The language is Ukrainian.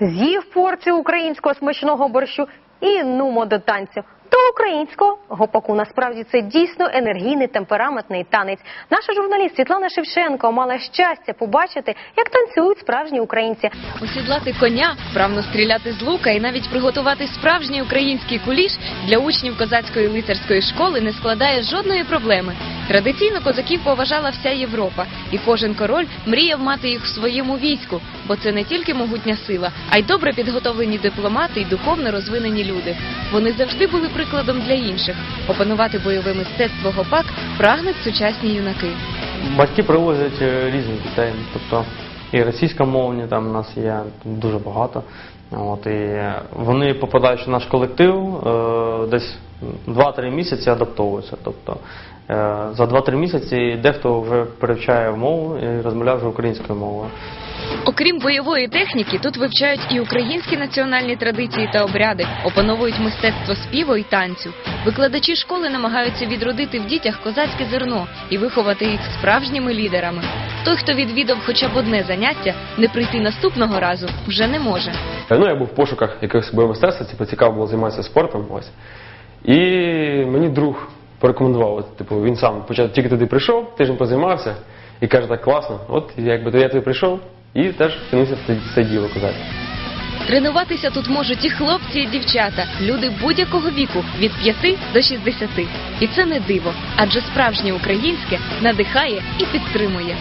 з'їв порцію українського смачного борщу і нумо до танцю. До українського гопаку насправді це дійсно енергійний темпераментний танець. Наша журналіст Світлана Шевченко мала щастя побачити, як танцюють справжні українці. Осідлати коня, вправно стріляти з лука і навіть приготувати справжній український куліш для учнів козацької лицарської школи не складає жодної проблеми. Традиційно козаків поважала вся Європа, і кожен король мріяв мати їх в своєму війську, бо це не тільки могутня сила, а й добре підготовлені дипломати і духовно розвинені люди. Вони завжди були прикладом для інших. Опанувати бойове мистецтво гопак прагнуть сучасні юнаки. Батьки привозять е, різних дітей, тобто і російськомовні там у нас є дуже багато. От, і вони, попадаючи в наш колектив, е, десь 2-3 місяці адаптовуються. Тобто е, за 2-3 місяці дехто вже перевчає мову і розмовляє вже українською мовою. Окрім бойової техніки, тут вивчають і українські національні традиції та обряди, опановують мистецтво співу і танцю. Викладачі школи намагаються відродити в дітях козацьке зерно і виховати їх справжніми лідерами. Той, хто відвідав хоча б одне заняття, не прийти наступного разу вже не може. Ну, я був в пошуках якогось бойового мистецтва, типу, цікаво було займатися спортом. Ось. І мені друг порекомендував, от, типу, він сам почав, тільки туди прийшов, тиждень позаймався і каже, так класно, от якби то я туди прийшов і теж втягнувся в це- діло козацьке. Тренуватися тут можуть і хлопці, і дівчата, люди будь-якого віку від 5 до 60. І це не диво, адже справжнє українське надихає і підтримує.